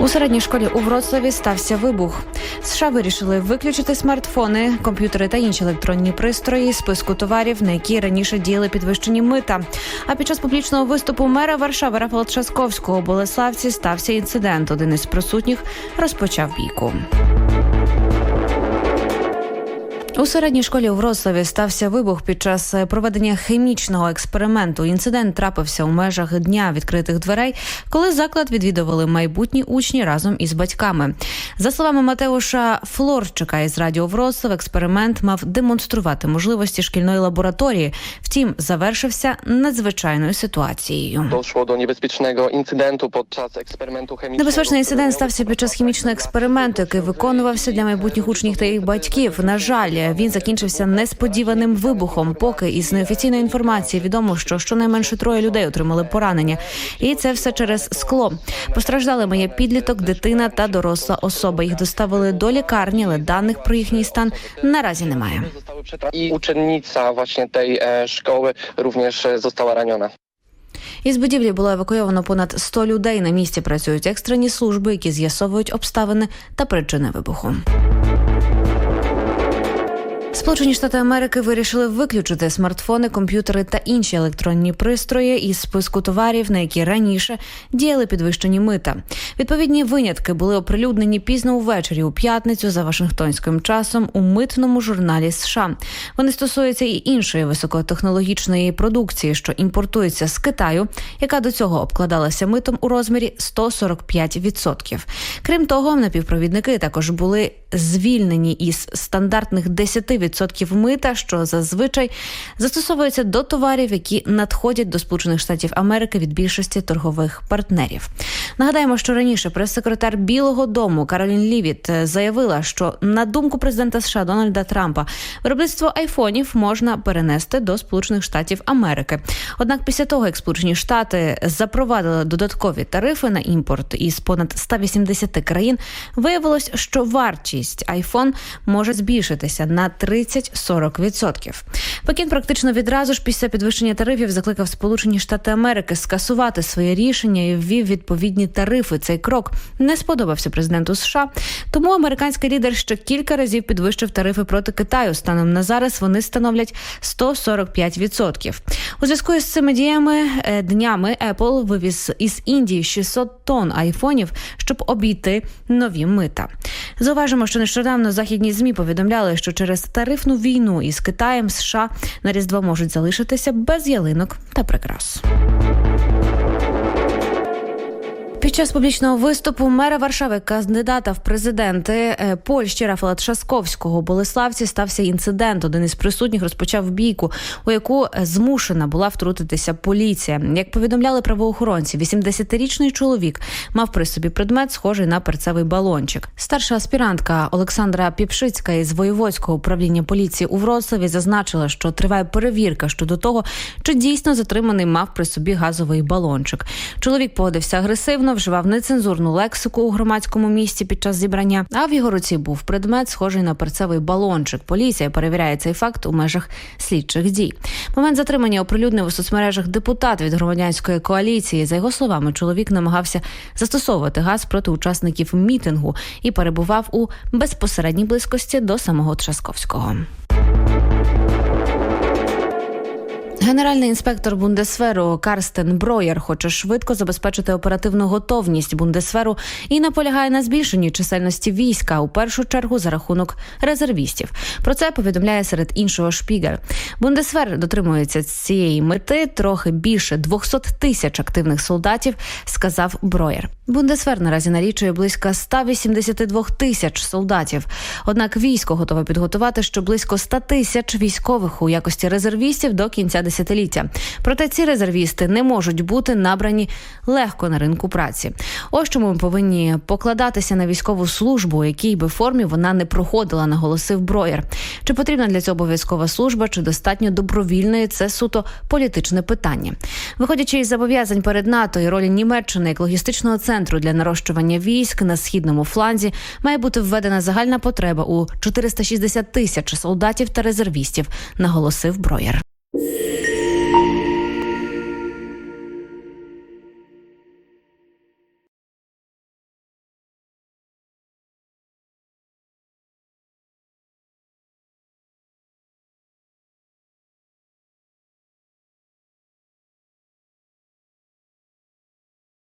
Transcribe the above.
У середній школі у Вроцлаві стався вибух. США вирішили виключити смартфони, комп'ютери та інші електронні пристрої з списку товарів, на які раніше діяли підвищені мита. А під час публічного виступу мера Варшави Рафала Часковського у Болеславці стався інцидент. Один із присутніх розпочав бійку. У середній школі у Вроцлаві стався вибух під час е, проведення хімічного експерименту. Інцидент трапився у межах дня відкритих дверей, коли заклад відвідували майбутні учні разом із батьками. За словами Матеуша Флорчика із радіо Вроцлав, експеримент мав демонструвати можливості шкільної лабораторії. Втім, завершився надзвичайною ситуацією. Doszło do niebezpiecznego incydentu podczas eksperymentu chemicznego. Небезпечний інцидент стався під час хімічного експерименту, який виконувався для майбутніх учнів та їх батьків. На жаль, він закінчився несподіваним вибухом. Поки із неофіційної інформації відомо, що щонайменше троє людей отримали поранення, і це все через скло. Постраждали є підліток, дитина та доросла особа. Їх доставили до лікарні, але даних про їхній стан наразі немає. Przetra- I uczennica właśnie tej e, również e, została raniona. Із будівлі було евакуйовано понад 100 людей. На місці працюють екстрені служби, які з'ясовують обставини та причини вибуху. Сполучені Штати Америки вирішили виключити смартфони, комп'ютери та інші електронні пристрої із списку товарів, на які раніше діяли підвищені мита. Відповідні винятки були оприлюднені пізно увечері у п'ятницю за Вашингтонським часом у митному журналі США. Вони стосуються і іншої високотехнологічної продукції, що імпортується з Китаю, яка до цього обкладалася митом у розмірі 145%. Крім того, напівпровідники також були звільнені із стандартних 10% мита, що зазвичай застосовується до товарів, які надходять до Сполучених Штатів Америки від більшості торгових партнерів. Нагадаємо, що раніше прес-секретар Білого Дому Каролін Лівіт е, заявила, що на думку президента США Дональда Трампа виробництво айфонів можна перенести до Сполучених Штатів Америки. Однак після того, як Сполучені Штати запровадили додаткові тарифи на імпорт із понад 180 країн, виявилось, що вартість iPhone може збільшитися на 30-40%. Пекін практично відразу ж після підвищення тарифів закликав Сполучені Штати Америки скасувати своє рішення і ввів відповідні тарифи. Цей крок не сподобався президенту США. Тому американський лідер ще кілька разів підвищив тарифи проти Китаю. Станом на зараз вони становлять 145%. У зв'язку із цими діями е, днями Apple вивіз із Індії 600 тонн айфонів, щоб обійти нові мита. Зауважимо, що нещодавно західні змі повідомляли, що через тарифну війну із Китаєм США на різдво можуть залишитися без ялинок та прикрас. Під час публічного виступу мера Варшави, кандидата в президенти е, Польщі Рафала Трzaskowського у Болеславці стався інцидент. Один із присутніх розпочав бійку, у яку е, змушена була втрутитися поліція. Як повідомляли правоохоронці, 80-річний чоловік мав при собі предмет, схожий на перцевий балончик. Старша аспірантка Олександра Піпшицька із воєводського управління поліції у Вроцлаві зазначила, що триває перевірка щодо того, чи дійсно затриманий мав при собі газовий балончик. Чоловік поводився агресивно, вживав нецензурну лексику у громадському місці під час зібрання. А в його руці був предмет, схожий на перцевий балончик. Поліція перевіряє цей факт у межах слідчих дій. Момент затримання оприлюднив у соцмережах депутат від громадянської коаліції. За його словами, чоловік намагався застосовувати газ проти учасників мітингу і перебував у безпосередній близькості до самого Трасковського. Генеральний інспектор Бундесферу Карстен Броєр хоче швидко забезпечити оперативну готовність Бундесферу і наполягає на збільшенні чисельності війська у першу чергу за рахунок резервістів. Про це повідомляє серед іншого Шпігель. Бундесфер дотримується цієї мети трохи більше 200 тисяч активних солдатів, сказав Броєр. Бундесфер наразі налічує близько 182 тисяч солдатів. Однак військо готове підготувати ще близько 100 тисяч військових у якості резервістів до кінця десятиліття. Проте ці резервісти не можуть бути набрані легко на ринку праці. Ось чому ми повинні покладатися на військову службу, у якій би формі вона не проходила, наголосив Броєр. Чи потрібна для цього обов'язкова служба, чи достатньо добровільної? Це суто політичне питання. Виходячи із зобов'язань перед НАТО і ролі Німеччини як логістичного центру для нарощування військ на східному фланзі, має бути введена загальна потреба у 460 тисяч солдатів та резервістів, наголосив Броєр.